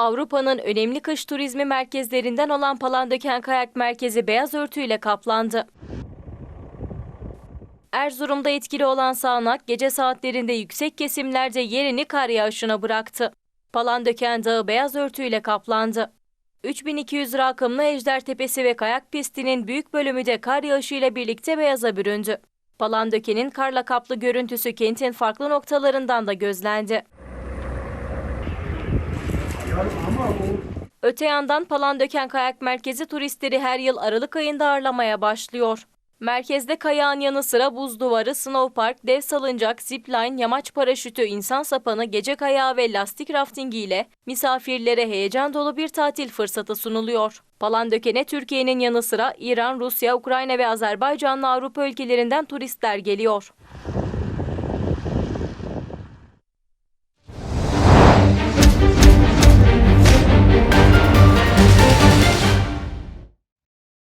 Avrupa'nın önemli kış turizmi merkezlerinden olan Palandöken Kayak Merkezi beyaz örtüyle kaplandı. Erzurum'da etkili olan sağanak gece saatlerinde yüksek kesimlerde yerini kar yağışına bıraktı. Palandöken Dağı beyaz örtüyle kaplandı. 3200 rakımlı Ejder Tepesi ve kayak pistinin büyük bölümü de kar yağışıyla birlikte beyaza büründü. Palandöken'in karla kaplı görüntüsü kentin farklı noktalarından da gözlendi. Öte yandan Palandöken Kayak Merkezi turistleri her yıl Aralık ayında ağırlamaya başlıyor. Merkezde kayağın yanı sıra buz duvarı, snowpark, dev salıncak, zipline, yamaç paraşütü, insan sapanı, gece kayağı ve lastik raftingi ile misafirlere heyecan dolu bir tatil fırsatı sunuluyor. Palandöken'e Türkiye'nin yanı sıra İran, Rusya, Ukrayna ve Azerbaycanlı Avrupa ülkelerinden turistler geliyor.